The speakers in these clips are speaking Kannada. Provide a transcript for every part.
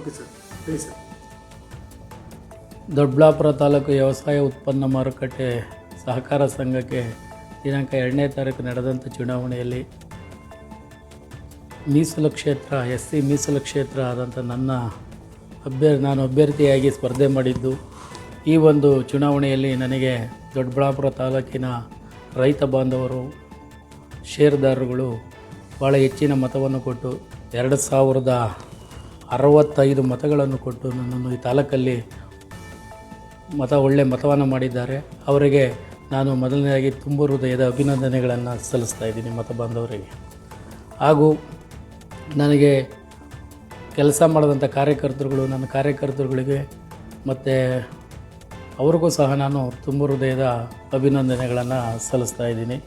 Okay sir sir Doddaballapur taluk ವ್ಯವಸಾಯ ಉತ್ಪನ್ನ ಮಾರುಕಟ್ಟೆ ಸಹಕಾರ ಸಂಘಕ್ಕೆ ದಿನಾಂಕ ಎರಡನೇ ತಾರೀಕು ನಡೆದಂಥ ಚುನಾವಣೆಯಲ್ಲಿ ಮೀಸಲು ಕ್ಷೇತ್ರ ಎಸ್ ಸಿ ಮೀಸಲು ಕ್ಷೇತ್ರ ಆದಂಥ ನನ್ನ ಅಭ್ಯರ್ಥಿ ನಾನು ಅಭ್ಯರ್ಥಿಯಾಗಿ ಸ್ಪರ್ಧೆ ಮಾಡಿದ್ದು. ಈ ಒಂದು ಚುನಾವಣೆಯಲ್ಲಿ ನನಗೆ ದೊಡ್ಡಬಳ್ಳಾಪುರ ತಾಲೂಕಿನ ರೈತ ಬಾಂಧವರು, ಷೇರುದಾರರುಗಳು ಭಾಳ ಹೆಚ್ಚಿನ ಮತವನ್ನು ಕೊಟ್ಟು ಎರಡು ಸಾವಿರದ ಅರವತ್ತೈದು ಮತಗಳನ್ನು ಕೊಟ್ಟು ನನ್ನನ್ನು ಈ ತಾಲೂಕಲ್ಲಿ ಮತ, ಒಳ್ಳೆ ಮತವನ್ನು ಮಾಡಿದ್ದಾರೆ. ಅವರಿಗೆ ನಾನು ಮೊದಲನೇದಾಗಿ ತುಂಬ ಹೃದಯದ ಅಭಿನಂದನೆಗಳನ್ನು ಸಲ್ಲಿಸ್ತಾ ಇದ್ದೀನಿ ಮತ ಬಾಂಧವರಿಗೆ. ಹಾಗೂ ನನಗೆ ಕೆಲಸ ಮಾಡಿದಂಥ ಕಾರ್ಯಕರ್ತರುಗಳು, ನನ್ನ ಕಾರ್ಯಕರ್ತರುಗಳಿಗೆ ಮತ್ತು ಅವ್ರಿಗೂ ಸಹ ನಾನು ತುಂಬ ಹೃದಯದ ಅಭಿನಂದನೆಗಳನ್ನು ಸಲ್ಲಿಸ್ತಾ ಇದ್ದೀನಿ.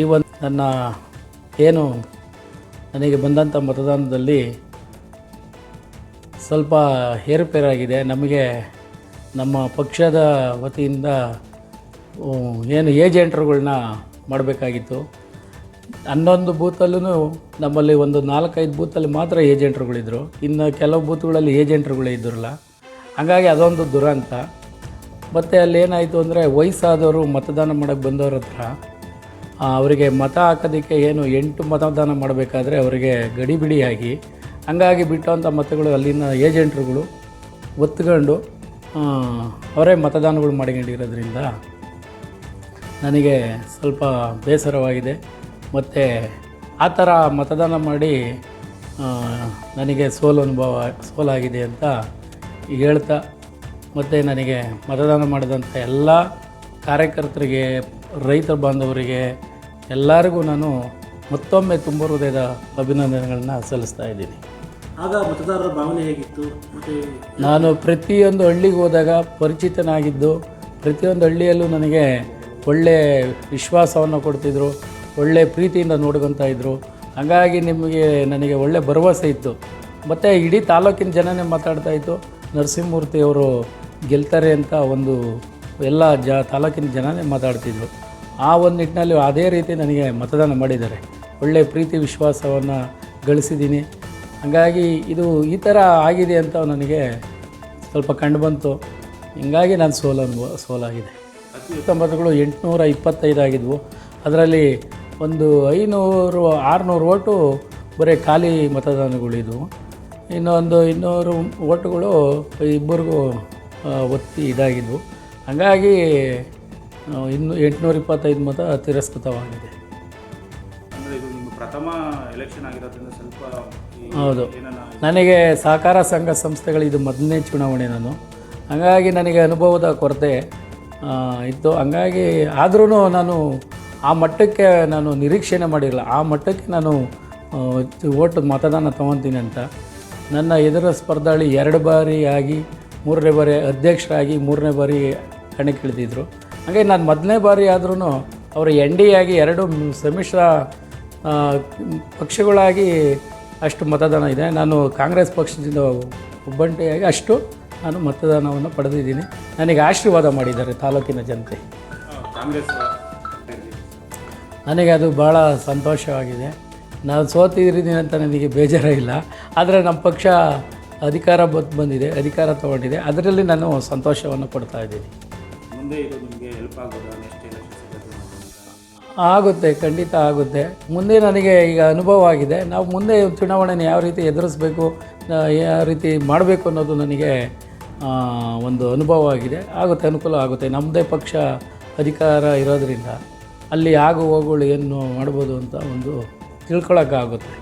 ಈ ಒಂದು ನನ್ನ ಏನು ನನಗೆ ಬಂದಂಥ ಮತದಾನದಲ್ಲಿ ಸ್ವಲ್ಪ ಏರುಪೇರಾಗಿದೆ ನಮಗೆ ನಮ್ಮ ಪಕ್ಷದ ವತಿಯಿಂದ ಏನು ಏಜೆಂಟ್ರುಗಳನ್ನ ಮಾಡಬೇಕಾಗಿತ್ತು. ಹನ್ನೊಂದು ಬೂತಲ್ಲೂ ನಮ್ಮಲ್ಲಿ ಒಂದು ನಾಲ್ಕೈದು ಬೂತಲ್ಲಿ ಮಾತ್ರ ಏಜೆಂಟ್ರುಗಳಿದ್ದರು ಇನ್ನು ಕೆಲವು ಬೂತ್ಗಳಲ್ಲಿ ಏಜೆಂಟ್ರುಗಳೇ ಇದ್ದಿರಲ್ಲ. ಹಾಗಾಗಿ ಅದೊಂದು ದುರಂತ. ಮತ್ತು ಅಲ್ಲಿ ಏನಾಯಿತು ಅಂದರೆ ವಯಸ್ಸಾದವರು ಮತದಾನ ಮಾಡೋಕ್ಕೆ ಬಂದವ್ರ ಹತ್ರ ಅವರಿಗೆ ಮತ ಹಾಕೋದಕ್ಕೆ ಏನು ಎಂಟು ಮತದಾನ ಮಾಡಬೇಕಾದ್ರೆ ಅವರಿಗೆ ಗಡಿಬಿಡಿಯಾಗಿ. ಹಂಗಾಗಿ ಬಿಟ್ಟಂಥ ಮತಗಳು ಅಲ್ಲಿನ ಏಜೆಂಟ್ರುಗಳು ಒತ್ಕೊಂಡು ಅವರೇ ಮತದಾನಗಳು ಮಾಡಿಕೊಂಡಿರೋದ್ರಿಂದ ನನಗೆ ಸ್ವಲ್ಪ ಬೇಸರವಾಗಿದೆ. ಮತ್ತು ಆ ಥರ ಮತದಾನ ಮಾಡಿ ನನಗೆ ಸೋಲು ಅನುಭವ, ಸೋಲಾಗಿದೆ ಅಂತ ಹೇಳ್ತಾ, ಮತ್ತು ನನಗೆ ಮತದಾನ ಮಾಡಿದಂಥ ಎಲ್ಲ ಕಾರ್ಯಕರ್ತರಿಗೆ, ರೈತ ಬಾಂಧವರಿಗೆ ಎಲ್ಲರಿಗೂ ನಾನು ಮತ್ತೊಮ್ಮೆ ತುಂಬ ಹೃದಯದ ಅಭಿನಂದನೆಗಳನ್ನ ಸಲ್ಲಿಸ್ತಾ ಇದ್ದೀನಿ. ಆಗ ಮತದಾರರ ಭಾವನೆ ಹೇಗಿತ್ತು? ಮತ್ತು ನಾನು ಪ್ರತಿಯೊಂದು ಹಳ್ಳಿಗೆ ಹೋದಾಗ ಪರಿಚಿತನಾಗಿದ್ದು ಪ್ರತಿಯೊಂದು ಹಳ್ಳಿಯಲ್ಲೂ ನನಗೆ ಒಳ್ಳೆ ವಿಶ್ವಾಸವನ್ನು ಕೊಡ್ತಿದ್ರು ಒಳ್ಳೆ ಪ್ರೀತಿಯಿಂದ ನೋಡ್ಕೊತಾ ಇದ್ದರು ಹಾಗಾಗಿ ನಿಮಗೆ ನನಗೆ ಒಳ್ಳೆ ಭರವಸೆ ಇತ್ತು. ಮತ್ತು ಇಡೀ ತಾಲೂಕಿನ ಜನನೇ ಮಾತಾಡ್ತಾ ಇತ್ತು ನರಸಿಂಹಮೂರ್ತಿಯವರು ಗೆಲ್ತಾರೆ ಅಂತ ಒಂದು ಎಲ್ಲ ಜ ತಾಲೂಕಿನ ಜನನೇ ಮಾತಾಡ್ತಿದ್ರು. ಆ ಒಂದು ನಿಟ್ಟಿನಲ್ಲಿ ಅದೇ ರೀತಿ ನನಗೆ ಮತದಾನ ಮಾಡಿದ್ದಾರೆ. ಒಳ್ಳೆಯ ಪ್ರೀತಿ ವಿಶ್ವಾಸವನ್ನು ಗಳಿಸಿದ್ದೀನಿ. ಹಾಗಾಗಿ ಇದು ಈ ಥರ ಆಗಿದೆ ಅಂತ ನನಗೆ ಸ್ವಲ್ಪ ಕಂಡುಬಂತು ಹಿಂಗಾಗಿ ನಾನು ಸೋಲು ಅನುಭವ, ಸೋಲಾಗಿದೆ. ಮತಗಳು ಎಂಟುನೂರ ಇಪ್ಪತ್ತೈದು ಆಗಿದ್ವು. ಅದರಲ್ಲಿ ಒಂದು ಐನೂರು, ಆರುನೂರು ಓಟು ಬರೀ ಖಾಲಿ ಮತದಾನಗಳಿದ್ವು. ಇನ್ನೊಂದು ಇನ್ನೂರು ಓಟುಗಳು ಇಬ್ಬರಿಗೂ ಒತ್ತಿ ಇದಾಗಿದ್ವು. ಹಾಗಾಗಿ ಇನ್ನು ಎಂಟುನೂರ ಇಪ್ಪತ್ತೈದು ಮತ ತಿರಸ್ಕೃತವಾಗಿದೆ. ಅಂದರೆ ಇದು ನಿಮ್ಮ ಪ್ರಥಮ ಎಲೆಕ್ಷನ್ ಆಗಿರೋದ್ರಿಂದ ಸ್ವಲ್ಪ ಈ ಹೌದು. ಏನನ್ನ ನನಗೆ ಸಹಕಾರ ಸಂಘ ಸಂಸ್ಥೆಗಳು ಇದು ಮೊದಲನೇ ಚುನಾವಣೆ ನಾನು. ಹಾಗಾಗಿ ನನಗೆ ಅನುಭವದ ಕೊರತೆ ಆ, ಇತ್ತು. ಹಂಗಾಗಿ ಆದ್ರೂ ನಾನು ಆ ಮಟ್ಟಕ್ಕೆ ನಾನು ನಿರೀಕ್ಷೆನೇ ಮಾಡಿರಲಿಲ್ಲ. ಆ ಮಟ್ಟಕ್ಕೆ ನಾನು ಓಟು ಮತದಾನ ತೊಗೊತೀನಿ ಅಂತ. ನನ್ನ ಎದುರ ಸ್ಪರ್ಧಾಳಿ ಎರಡು ಬಾರಿ ಆಗಿ ಮೂರನೇ ಬಾರಿ ಅಧ್ಯಕ್ಷರಾಗಿ ಮೂರನೇ ಬಾರಿ ಕಣಕ್ಕಿಳಿದಿದ್ರು ಹಾಗೆ ನಾನು ಮೊದಲನೇ ಬಾರಿ ಆದ್ರೂ ಅವರು ಎನ್ ಡಿ ಆಗಿ ಎರಡು ಸಮ್ಮಿಶ್ರ ಪಕ್ಷಗಳಾಗಿ ಅಷ್ಟು ಮತದಾನ ಇದೆ. ನಾನು ಕಾಂಗ್ರೆಸ್ ಪಕ್ಷದಿಂದ ಒಬ್ಬಂಟಿಯಾಗಿ ಅಷ್ಟು ನಾನು ಮತದಾನವನ್ನು ಪಡೆದಿದ್ದೀನಿ. ನನಗೆ ಆಶೀರ್ವಾದ ಮಾಡಿದ್ದಾರೆ ತಾಲೂಕಿನ ಜನತೆ. ನನಗೆ ಅದು ಭಾಳ ಸಂತೋಷವಾಗಿದೆ. ನಾನು ಸೋತಿದ್ದೀನಿ ಅಂತ ನನಗೆ ಬೇಜಾರಿಲ್ಲ. ಆದರೆ ನಮ್ಮ ಪಕ್ಷ ಅಧಿಕಾರ ಬಂದಿದೆ, ಅಧಿಕಾರ ತಗೊಂಡಿದೆ. ಅದರಲ್ಲಿ ನಾನು ಸಂತೋಷವನ್ನು ಕೊಡ್ತಾ ಇದ್ದೀನಿ. ಮುಂದೆ ಇದು ಹೆಲ್ಪ್ ಆಗುತ್ತೆ, ಖಂಡಿತ ಆಗುತ್ತೆ. ಮುಂದೆ ನನಗೆ ಈಗ ಅನುಭವ ಆಗಿದೆ. ನಾವು ಮುಂದೆ ಚುನಾವಣೆನ ಯಾವ ರೀತಿ ಎದುರಿಸಬೇಕು ಯಾವ ರೀತಿ ಮಾಡಬೇಕು ಅನ್ನೋದು ನನಗೆ ಒಂದು ಅನುಭವ ಆಗಿದೆ. ಆಗುತ್ತೆ, ಅನುಕೂಲ ಆಗುತ್ತೆ. ನಮ್ಮದೇ ಪಕ್ಷ ಅಧಿಕಾರ ಇರೋದರಿಂದ ಅಲ್ಲಿ ಆಗು ಹೋಗುಗಳು ಏನು ಮಾಡ್ಬೋದು ಅಂತ ಒಂದು ತಿಳ್ಕೊಳಕ್ಕಾಗುತ್ತೆ.